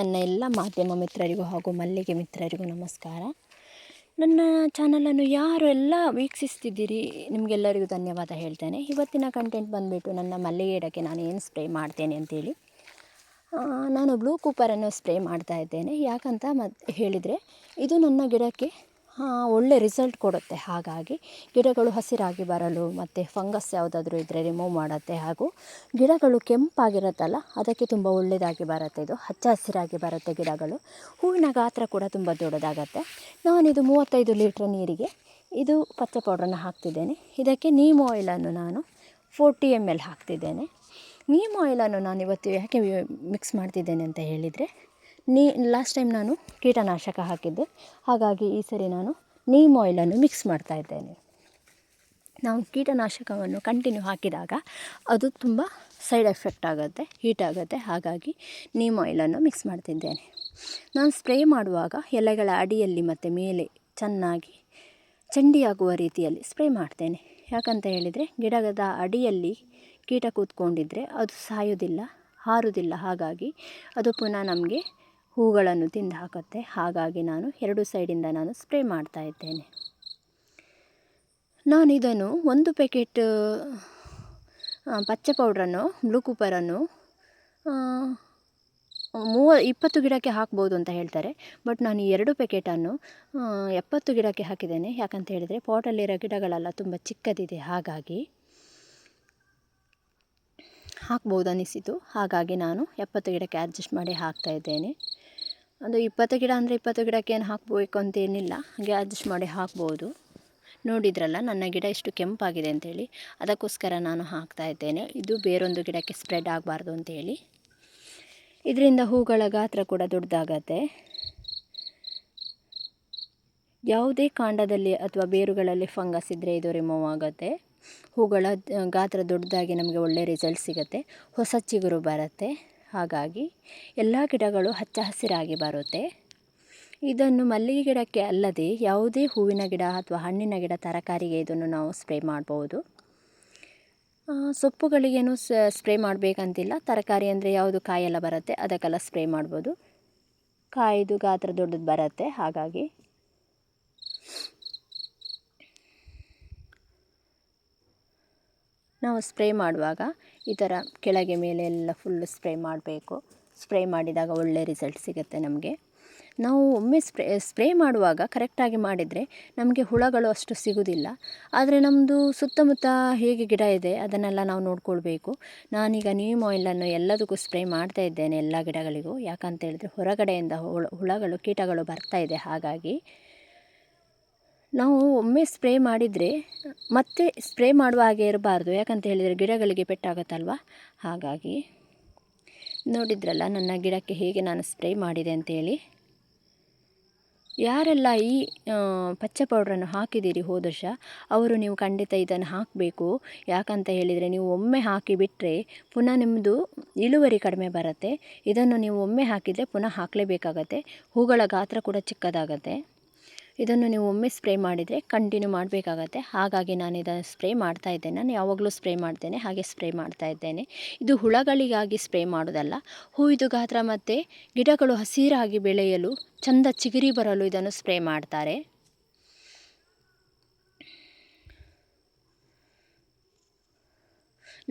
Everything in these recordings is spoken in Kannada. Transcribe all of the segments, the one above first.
ನನ್ನ ಎಲ್ಲ ಮಾಧ್ಯಮ ಮಿತ್ರರಿಗೂ ಹಾಗೂ ಮಲ್ಲಿಗೆ ಮಿತ್ರರಿಗೂ ನಮಸ್ಕಾರ. ನನ್ನ ಚಾನಲನ್ನು ಯಾರು ಎಲ್ಲ ವೀಕ್ಷಿಸ್ತಿದ್ದೀರಿ ನಿಮಗೆಲ್ಲರಿಗೂ ಧನ್ಯವಾದ ಹೇಳ್ತೇನೆ. ಇವತ್ತಿನ ಕಂಟೆಂಟ್ ಬಂದುಬಿಟ್ಟು ನನ್ನ ಮಲ್ಲಿಗೆ ಗಿಡಕ್ಕೆ ನಾನು ಏನು ಸ್ಪ್ರೇ ಮಾಡ್ತೇನೆ ಅಂತೇಳಿ ನಾನು ಬ್ಲೂ ಕೂಪರನ್ನು ಸ್ಪ್ರೇ ಮಾಡ್ತಾ ಇದ್ದೇನೆ. ಯಾಕಂತ ಮತ್ ಹೇಳಿದರೆ, ಇದು ನನ್ನ ಗಿಡಕ್ಕೆ ಒಳ್ಳೆ ರಿಸಲ್ಟ್ ಕೊಡುತ್ತೆ. ಹಾಗಾಗಿ ಗಿಡಗಳು ಹಸಿರಾಗಿ ಬರಲು ಮತ್ತು ಫಂಗಸ್ ಯಾವುದಾದ್ರೂ ಇದ್ದರೆ ರಿಮೂವ್ ಮಾಡುತ್ತೆ. ಹಾಗೂ ಗಿಡಗಳು ಕೆಂಪಾಗಿರುತ್ತಲ್ಲ, ಅದಕ್ಕೆ ತುಂಬ ಒಳ್ಳೆಯದಾಗಿ ಬರುತ್ತೆ ಇದು. ಹಚ್ಚ ಹಸಿರಾಗಿ ಬರುತ್ತೆ ಗಿಡಗಳು. ಹೂವಿನ ಗಾತ್ರ ಕೂಡ ತುಂಬ ದೊಡ್ಡದಾಗತ್ತೆ. ನಾನಿದು ಮೂವತ್ತೈದು ಲೀಟ್ರ್ ನೀರಿಗೆ ಇದು ಪಚ್ಚ ಪೌಡ್ರನ್ನು ಹಾಕ್ತಿದ್ದೇನೆ. ಇದಕ್ಕೆ ನೀಮ್ ಆಯಿಲನ್ನು ನಾನು ಫೋರ್ಟಿ ಎಂ ಎಲ್ ಹಾಕ್ತಿದ್ದೇನೆ. ನೀಮ್ ಆಯಿಲನ್ನು ನಾನು ಇವತ್ತು ಯಾಕೆ ಮಿಕ್ಸ್ ಮಾಡ್ತಿದ್ದೇನೆ ಅಂತ ಹೇಳಿದರೆ ನೀ ಲಾಸ್ಟ್ ಟೈಮ್ ನಾನು ಕೀಟನಾಶಕ ಹಾಕಿದ್ದೆ. ಹಾಗಾಗಿ ಈ ಸರಿ ನಾನು ನೀಮ್ ಆಯಿಲನ್ನು ಮಿಕ್ಸ್ ಮಾಡ್ತಾ ಇದ್ದೇನೆ. ನಾವು ಕೀಟನಾಶಕವನ್ನು ಕಂಟಿನ್ಯೂ ಹಾಕಿದಾಗ ಅದು ತುಂಬ ಸೈಡ್ ಎಫೆಕ್ಟ್ ಆಗುತ್ತೆ ಹೀಟ್ ಆಗುತ್ತೆ. ಹಾಗಾಗಿ ನೀಮ್ ಆಯಿಲನ್ನು ಮಿಕ್ಸ್ ಮಾಡ್ತಿದ್ದೇನೆ. ನಾನು ಸ್ಪ್ರೇ ಮಾಡುವಾಗ ಎಲೆಗಳ ಅಡಿಯಲ್ಲಿ ಮತ್ತು ಮೇಲೆ ಚೆನ್ನಾಗಿ ಚಂಡಿಯಾಗುವ ರೀತಿಯಲ್ಲಿ ಸ್ಪ್ರೇ ಮಾಡ್ತೇನೆ. ಯಾಕಂತ ಹೇಳಿದರೆ ಗಿಡದ ಅಡಿಯಲ್ಲಿ ಕೀಟ ಕೂತ್ಕೊಂಡಿದ್ದರೆ ಅದು ಸಾಯೋದಿಲ್ಲ ಹಾರುವುದಿಲ್ಲ. ಹಾಗಾಗಿ ಅದು ಪುನಃ ನಮಗೆ ಹೂಗಳನ್ನು ತಿಂದು ಹಾಕುತ್ತೆ. ಹಾಗಾಗಿ ನಾನು ಎರಡು ಸೈಡಿಂದ ನಾನು ಸ್ಪ್ರೇ ಮಾಡ್ತಾ ಇದ್ದೇನೆ. ನಾನು ಇದನ್ನು ಒಂದು ಪ್ಯಾಕೆಟ್ ಪಚ್ಚೆ ಪೌಡ್ರನ್ನು ಬ್ಲೂ ಕೂಪರನ್ನು ಮೂವ, ಇಪ್ಪತ್ತು ಗಿಡಕ್ಕೆ ಹಾಕ್ಬೋದು ಅಂತ ಹೇಳ್ತಾರೆ. ಬಟ್ ನಾನು ಎರಡು ಪ್ಯಾಕೆಟನ್ನು ಎಪ್ಪತ್ತು ಗಿಡಕ್ಕೆ ಹಾಕಿದ್ದೇನೆ. ಯಾಕಂತ ಹೇಳಿದರೆ ಪಾಟಲ್ಲಿರೋ ಗಿಡಗಳೆಲ್ಲ, ತುಂಬ ಚಿಕ್ಕದಿದೆ. ಹಾಗಾಗಿ ಹಾಕ್ಬೋದು ಅನಿಸಿತು. ಹಾಗಾಗಿ ನಾನು ಎಪ್ಪತ್ತು ಗಿಡಕ್ಕೆ ಅಡ್ಜಸ್ಟ್ ಮಾಡಿ ಹಾಕ್ತಾ ಇದ್ದೇನೆ. ಅದು ಇಪ್ಪತ್ತು ಗಿಡ ಅಂದರೆ ಇಪ್ಪತ್ತು ಗಿಡಕ್ಕೆ ಏನು ಹಾಕಬೇಕು ಅಂತೇನಿಲ್ಲ ಹಾಗೆ ಅಡ್ಜಸ್ಟ್ ಮಾಡಿ ಹಾಕ್ಬೋದು. ನೋಡಿದ್ರಲ್ಲ, ನನ್ನ ಗಿಡ ಎಷ್ಟು ಕೆಂಪಾಗಿದೆ ಅಂತೇಳಿ ಅದಕ್ಕೋಸ್ಕರ ನಾನು ಹಾಕ್ತಾ ಇದ್ದೇನೆ. ಇದು ಬೇರೊಂದು ಗಿಡಕ್ಕೆ ಸ್ಪ್ರೆಡ್ ಆಗಬಾರ್ದು ಅಂತೇಳಿ ಇದರಿಂದ ಹೂಗಳ ಗಾತ್ರ ಕೂಡ ದೊಡ್ಡದಾಗತ್ತೆ. ಯಾವುದೇ ಕಾಂಡದಲ್ಲಿ ಅಥವಾ ಬೇರುಗಳಲ್ಲಿ ಫಂಗಸ್ ಇದ್ದರೆ ಇದು ರಿಮೂವ್ ಆಗುತ್ತೆ. ಹೂಗಳ ಗಾತ್ರ ದೊಡ್ಡದಾಗಿ ನಮಗೆ ಒಳ್ಳೆಯ ರಿಸಲ್ಟ್ ಸಿಗುತ್ತೆ. ಹೊಸ ಚಿಗುರು ಬರುತ್ತೆ. ಹಾಗಾಗಿ ಎಲ್ಲ ಗಿಡಗಳು ಹಚ್ಚ ಹಸಿರಾಗಿ ಬರುತ್ತೆ. ಇದನ್ನು ಮಲ್ಲಿಗೆ ಗಿಡಕ್ಕೆ ಅಲ್ಲದೆ ಯಾವುದೇ ಹೂವಿನ ಗಿಡ ಅಥವಾ ಹಣ್ಣಿನ ಗಿಡ ತರಕಾರಿಗೆ ಇದನ್ನು ನಾವು ಸ್ಪ್ರೇ ಮಾಡ್ಬೋದು. ಸೊಪ್ಪುಗಳಿಗೇನು ಸ್ಪ್ರೇ ಮಾಡಬೇಕಂತಿಲ್ಲ. ತರಕಾರಿ ಅಂದರೆ ಯಾವುದು ಕಾಯೆಲ್ಲ ಬರುತ್ತೆ. ಅದಕ್ಕೆಲ್ಲ ಸ್ಪ್ರೇ ಮಾಡ್ಬೋದು. ಕಾಯಿದು ಗಾತ್ರ ದೊಡ್ಡದು ಬರುತ್ತೆ. ಹಾಗಾಗಿ ನಾವು ಸ್ಪ್ರೇ ಮಾಡುವಾಗ ಈ ಥರ ಕೆಳಗೆ ಮೇಲೆ ಎಲ್ಲ ಫುಲ್ಲು ಸ್ಪ್ರೇ ಮಾಡಬೇಕು. ಸ್ಪ್ರೇ ಮಾಡಿದಾಗ ಒಳ್ಳೆ ರಿಸಲ್ಟ್ ಸಿಗುತ್ತೆ ನಮಗೆ. ನಾವು ಒಮ್ಮೆ ಸ್ಪ್ರೇ ಸ್ಪ್ರೇ ಮಾಡುವಾಗ ಕರೆಕ್ಟಾಗಿ ಮಾಡಿದರೆ ನಮಗೆ ಹುಳಗಳು ಅಷ್ಟು ಸಿಗೋದಿಲ್ಲ. ಆದರೆ ನಮ್ಮದು ಸುತ್ತಮುತ್ತ ಹೇಗೆ ಗಿಡ ಇದೆ ಅದನ್ನೆಲ್ಲ ನಾವು ನೋಡ್ಕೊಳ್ಬೇಕು. ನಾನೀಗ ನೀಮ್ ಆಯಿಲನ್ನು ಎಲ್ಲದಕ್ಕೂ ಸ್ಪ್ರೇ ಮಾಡ್ತಾ ಇದ್ದೇನೆ ಎಲ್ಲ ಗಿಡಗಳಿಗೂ. ಯಾಕಂತ ಹೇಳಿದ್ರೆ ಹೊರಗಡೆಯಿಂದ ಹುಳ, ಹುಳಗಳು, ಕೀಟಗಳು ಬರ್ತಾ ಇದೆ ಹಾಗಾಗಿ. ನಾವು ಒಮ್ಮೆ ಸ್ಪ್ರೇ ಮಾಡಿದರೆ ಮತ್ತೆ ಸ್ಪ್ರೇ ಮಾಡುವ ಹಾಗೆ ಇರಬಾರ್ದು. ಯಾಕಂತ ಹೇಳಿದರೆ ಗಿಡಗಳಿಗೆ ಪೆಟ್ಟಾಗುತ್ತಲ್ವ? ಹಾಗಾಗಿ ನೋಡಿದ್ರಲ್ಲ, ನನ್ನ ಗಿಡಕ್ಕೆ ಹೇಗೆ ನಾನು ಸ್ಪ್ರೇ ಮಾಡಿದೆ ಅಂತೇಳಿ ಯಾರೆಲ್ಲ ಈ ಪಚ್ಚೆ ಪೌಡ್ರನ್ನು ಹಾಕಿದ್ದೀರಿ ಹೋದ ವರ್ಷ, ಅವರು ನೀವು ಖಂಡಿತ ಇದನ್ನು ಹಾಕಬೇಕು. ಯಾಕಂತ ಹೇಳಿದರೆ ನೀವು ಒಮ್ಮೆ ಹಾಕಿ ಬಿಟ್ಟರೆ ಪುನಃ ನಿಮ್ಮದು ಇಳುವರಿ ಕಡಿಮೆ ಬರುತ್ತೆ. ಇದನ್ನು ನೀವು ಒಮ್ಮೆ ಹಾಕಿದರೆ ಪುನಃ ಹಾಕಲೇಬೇಕಾಗತ್ತೆ. ಹೂಗಳ ಗಾತ್ರ ಕೂಡ ಚಿಕ್ಕದಾಗತ್ತೆ. ಇದನ್ನು ನೀವು ಒಮ್ಮೆ ಸ್ಪ್ರೇ ಮಾಡಿದರೆ ಕಂಟಿನ್ಯೂ ಮಾಡಬೇಕಾಗತ್ತೆ. ಹಾಗಾಗಿ ನಾನು ಇದನ್ನು ಸ್ಪ್ರೇ ಮಾಡ್ತಾ ಇದ್ದೇನೆ. ನಾನು ಯಾವಾಗಲೂ ಸ್ಪ್ರೇ ಮಾಡ್ತೇನೆ, ಹಾಗೆ ಸ್ಪ್ರೇ ಮಾಡ್ತಾ ಇದ್ದೇನೆ. ಇದು ಹುಳಗಳಿಗಾಗಿ ಸ್ಪ್ರೇ ಮಾಡೋದಲ್ಲ ಹೂವಿದು ಗಾತ್ರ ಮತ್ತು ಗಿಡಗಳು ಹಸಿರಾಗಿ ಬೆಳೆಯಲು, ಚಂದ ಚಿಗುರಿ ಬರಲು ಇದನ್ನು ಸ್ಪ್ರೇ ಮಾಡ್ತಾರೆ.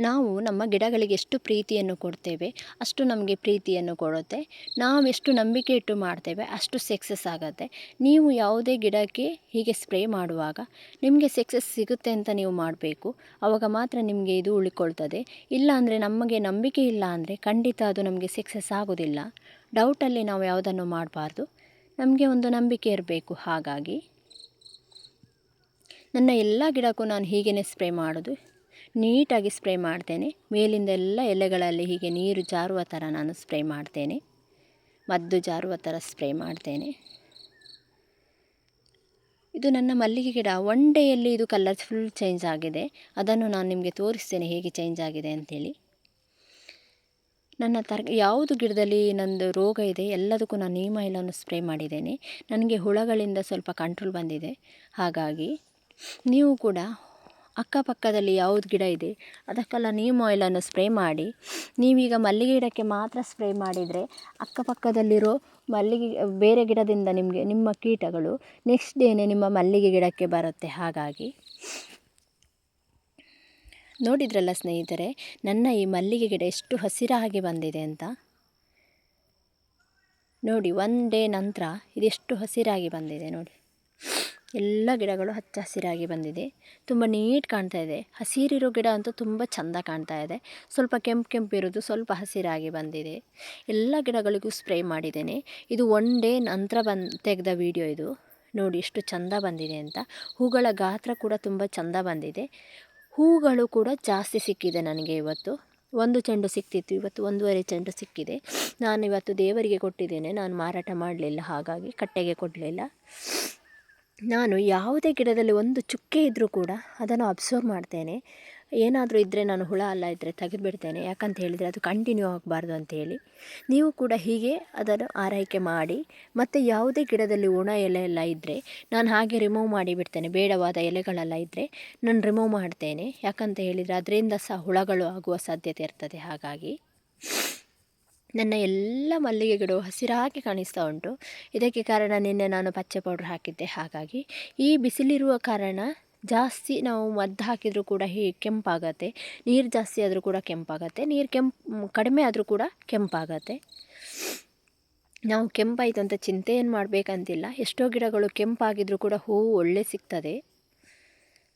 ನಾವು ನಮ್ಮ ಗಿಡಗಳಿಗೆ ಎಷ್ಟು ಪ್ರೀತಿಯನ್ನು ಕೊಡ್ತೇವೆ, ಅಷ್ಟು ನಮಗೆ ಪ್ರೀತಿಯನ್ನು ಕೊಡುತ್ತೆ. ನಾವೆಷ್ಟು ನಂಬಿಕೆ ಇಟ್ಟು ಮಾಡ್ತೇವೆ, ಅಷ್ಟು ಸಕ್ಸಸ್ ಆಗುತ್ತೆ. ನೀವು ಯಾವುದೇ ಗಿಡಕ್ಕೆ ಹೀಗೆ ಸ್ಪ್ರೇ ಮಾಡುವಾಗ ನಿಮಗೆ ಸಕ್ಸಸ್ ಸಿಗುತ್ತೆ ಅಂತ ನೀವು ಮಾಡಬೇಕು. ಆವಾಗ ಮಾತ್ರ ನಿಮಗೆ ಇದು ಉಳ್ಕೊಳ್ತದೆ. ಇಲ್ಲ ಅಂದರೆ ನಮಗೆ ನಂಬಿಕೆ ಇಲ್ಲ ಅಂದರೆ ಖಂಡಿತ ಅದು ನಮಗೆ ಸಕ್ಸಸ್ ಆಗೋದಿಲ್ಲ. ಡೌಟಲ್ಲಿ ನಾವು ಯಾವುದನ್ನು ಮಾಡಬಾರ್ದು. ನಮಗೆ ಒಂದು ನಂಬಿಕೆ ಇರಬೇಕು. ಹಾಗಾಗಿ ನನ್ನ ಎಲ್ಲ ಗಿಡಕ್ಕೂ ನಾನು ಹೀಗೇ ಸ್ಪ್ರೇ ಮಾಡೋದು. ನೀಟಾಗಿ ಸ್ಪ್ರೇ ಮಾಡ್ತೇನೆ. ಮೇಲಿಂದೆಲ್ಲ ಎಲೆಗಳಲ್ಲಿ ಹೀಗೆ ನೀರು ಜಾರುವ ಥರ ನಾನು ಸ್ಪ್ರೇ ಮಾಡ್ತೇನೆ. ಮದ್ದು ಜಾರುವ ಥರ ಸ್ಪ್ರೇ ಮಾಡ್ತೇನೆ. ಇದು ನನ್ನ ಮಲ್ಲಿಗೆ ಗಿಡ. ಒನ್ ಡೇಯಲ್ಲಿ ಇದು ಕಲರ್ ಫುಲ್ ಚೇಂಜ್ ಆಗಿದೆ. ಅದನ್ನು ನಾನು ನಿಮಗೆ ತೋರಿಸ್ತೇನೆ ಹೇಗೆ ಚೇಂಜ್ ಆಗಿದೆ ಅಂಥೇಳಿ. ನನ್ನ ತರ್ ಯಾವುದು ಗಿಡದಲ್ಲಿ ನಂದು ರೋಗ ಇದೆ ಎಲ್ಲದಕ್ಕೂ ನಾನು ನೀಮ್ ಆಯಿಲನ್ನು ಸ್ಪ್ರೇ ಮಾಡಿದ್ದೇನೆ. ನನಗೆ ಹುಳಗಳಿಂದ ಸ್ವಲ್ಪ ಕಂಟ್ರೋಲ್ ಬಂದಿದೆ. ಹಾಗಾಗಿ ನೀವು ಕೂಡ ಅಕ್ಕಪಕ್ಕದಲ್ಲಿ ಯಾವುದು ಗಿಡ ಇದೆ, ಅದಕ್ಕೆಲ್ಲ ನೀಮ್ ಆಯಿಲನ್ನು ಸ್ಪ್ರೇ ಮಾಡಿ. ನೀವೀಗ ಮಲ್ಲಿಗೆ ಗಿಡಕ್ಕೆ ಮಾತ್ರ ಸ್ಪ್ರೇ ಮಾಡಿದರೆ ಅಕ್ಕಪಕ್ಕದಲ್ಲಿರೋ ಮಲ್ಲಿಗೆ, ಬೇರೆ ಗಿಡದಿಂದ ನಿಮಗೆ, ನಿಮ್ಮ ಕೀಟಗಳು ನೆಕ್ಸ್ಟ್ ಡೇನೇ ನಿಮ್ಮ ಮಲ್ಲಿಗೆ ಗಿಡಕ್ಕೆ ಬರುತ್ತೆ. ಹಾಗಾಗಿ ನೋಡಿದ್ರಲ್ಲ ಸ್ನೇಹಿತರೆ, ನನ್ನ ಈ ಮಲ್ಲಿಗೆ ಗಿಡ ಎಷ್ಟು ಹಸಿರಾಗಿ ಬಂದಿದೆ ಅಂತ? ನೋಡಿ ಒನ್ ಡೇ ನಂತರ ಇದೆಷ್ಟು ಹಸಿರಾಗಿ ಬಂದಿದೆ ನೋಡಿ. ಎಲ್ಲ ಗಿಡಗಳು ಹಚ್ಚ ಹಸಿರಾಗಿ ಬಂದಿದೆ. ತುಂಬ ನೀಟ್ ಕಾಣ್ತಾ ಇದೆ. ಹಸಿರಿರೋ ಗಿಡ ಅಂತೂ ತುಂಬ ಚೆಂದ ಕಾಣ್ತಾ ಇದೆ. ಸ್ವಲ್ಪ ಕೆಂಪು ಕೆಂಪು ಇರೋದು ಸ್ವಲ್ಪ ಹಸಿರಾಗಿ ಬಂದಿದೆ. ಎಲ್ಲ ಗಿಡಗಳಿಗೂ ಸ್ಪ್ರೇ ಮಾಡಿದ್ದೇನೆ. ಇದು ಒನ್ ಡೇ ನಂತರ ಬಂದು ತೆಗೆದ ವಿಡಿಯೋ ಇದು. ನೋಡಿ ಎಷ್ಟು ಚೆಂದ ಬಂದಿದೆ ಅಂತ. ಹೂಗಳ ಗಾತ್ರ ಕೂಡ ತುಂಬ ಚೆಂದ ಬಂದಿದೆ. ಹೂಗಳು ಕೂಡ ಜಾಸ್ತಿ ಸಿಕ್ಕಿದೆ ನನಗೆ ಇವತ್ತು. ಒಂದು ಚೆಂಡು ಸಿಕ್ತಿತ್ತು. ಇವತ್ತು ಒಂದೂವರೆ ಚೆಂಡು ಸಿಕ್ಕಿದೆ. ನಾನು ಇವತ್ತು ದೇವರಿಗೆ ಕೊಟ್ಟಿದ್ದೇನೆ. ನಾನು ಮಾರಾಟ ಮಾಡಲಿಲ್ಲ ಹಾಗಾಗಿ, ಕಟ್ಟೆಗೆ ಕೊಡಲಿಲ್ಲ. ನಾನು ಯಾವುದೇ ಗಿಡದಲ್ಲಿ ಒಂದು ಚುಕ್ಕೆ ಇದ್ದರೂ ಕೂಡ ಅದನ್ನು ಅಬ್ಸರ್ವ್ ಮಾಡ್ತೇನೆ. ಏನಾದರೂ ಇದ್ದರೆ ನಾನು ಹುಳ ಅಲ್ಲ ಇದ್ದರೆ ತೆಗೆದುಬಿಡ್ತೇನೆ. ಯಾಕಂತ ಹೇಳಿದರೆ ಅದು ಕಂಟಿನ್ಯೂ ಆಗಬಾರ್ದು ಅಂತೇಳಿ ನೀವು ಕೂಡ ಹೀಗೆ ಅದನ್ನು ಆರೈಕೆ ಮಾಡಿ, ಮತ್ತು ಯಾವುದೇ ಗಿಡದಲ್ಲಿ ಒಣ ಎಲೆ ಎಲ್ಲ ಇದ್ದರೆ ನಾನು ಹಾಗೆ ರಿಮೂವ್ ಮಾಡಿ ಬಿಡ್ತೇನೆ ಬೇಡವಾದ ಎಲೆಗಳೆಲ್ಲ ಇದ್ದರೆ ನಾನು ರಿಮೂವ್ ಮಾಡ್ತೇನೆ. ಯಾಕಂತ ಹೇಳಿದರೆ ಅದರಿಂದ ಸಹ ಹುಳಗಳು ಆಗುವ ಸಾಧ್ಯತೆ ಇರ್ತದೆ ಹಾಗಾಗಿ. ನನ್ನ ಎಲ್ಲ ಮಲ್ಲಿಗೆ ಗಿಡವು ಹಸಿರಾಗಿ ಕಾಣಿಸ್ತಾ ಉಂಟು. ಇದಕ್ಕೆ ಕಾರಣ ನಿನ್ನೆ ನಾನು ಪಚ್ಚೆ ಪೌಡ್ರ್ ಹಾಕಿದ್ದೆ. ಹಾಗಾಗಿ ಈ ಬಿಸಿಲಿರುವ ಕಾರಣ ಜಾಸ್ತಿ ನಾವು ಮದ್ದು ಹಾಕಿದರೂ ಕೂಡ ಹೀ ಕೆಂಪಾಗತ್ತೆ. ನೀರು ಜಾಸ್ತಿ ಆದರೂ ಕೂಡ ಕೆಂಪಾಗತ್ತೆ. ನೀರು ಕೆಂಪು, ಕಡಿಮೆ ಆದರೂ ಕೂಡ ಕೆಂಪಾಗತ್ತೆ. ನಾವು ಕೆಂಪಾಯಿತು ಅಂತ ಚಿಂತೆ ಏನು ಮಾಡಬೇಕಂತಿಲ್ಲ. ಎಷ್ಟೋ ಗಿಡಗಳು ಕೆಂಪಾಗಿದ್ರು ಕೂಡ ಹೂವು ಒಳ್ಳೆ ಸಿಗ್ತದೆ.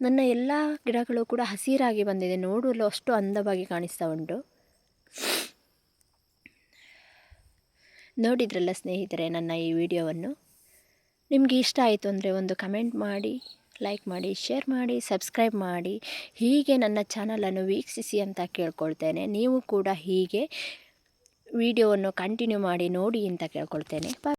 ನನ್ನ ಎಲ್ಲ ಗಿಡಗಳು ಕೂಡ ಹಸಿರಾಗಿ ಬಂದಿದೆ. ನೋಡಲು ಅಷ್ಟು ಅಂದವಾಗಿ ಕಾಣಿಸ್ತಾ ಉಂಟು. ನೋಡಿದ್ರಲ್ಲ ಸ್ನೇಹಿತರೆ ನನ್ನ ಈ ವಿಡಿಯೋವನ್ನು? ನಿಮಗೆ ಇಷ್ಟ ಆಯಿತು ಅಂದರೆ ಒಂದು ಕಮೆಂಟ್ ಮಾಡಿ, ಲೈಕ್ ಮಾಡಿ, ಶೇರ್ ಮಾಡಿ, ಸಬ್ಸ್ಕ್ರೈಬ್ ಮಾಡಿ. ಹೀಗೆ ನನ್ನ ಚಾನಲನ್ನು ವೀಕ್ಷಿಸಿ ಅಂತ ಕೇಳ್ಕೊಳ್ತೇನೆ. ನೀವು ಕೂಡ ಹೀಗೆ ವಿಡಿಯೋವನ್ನು ಕಂಟಿನ್ಯೂ ಮಾಡಿ ನೋಡಿ ಅಂತ ಕೇಳ್ಕೊಳ್ತೇನೆ.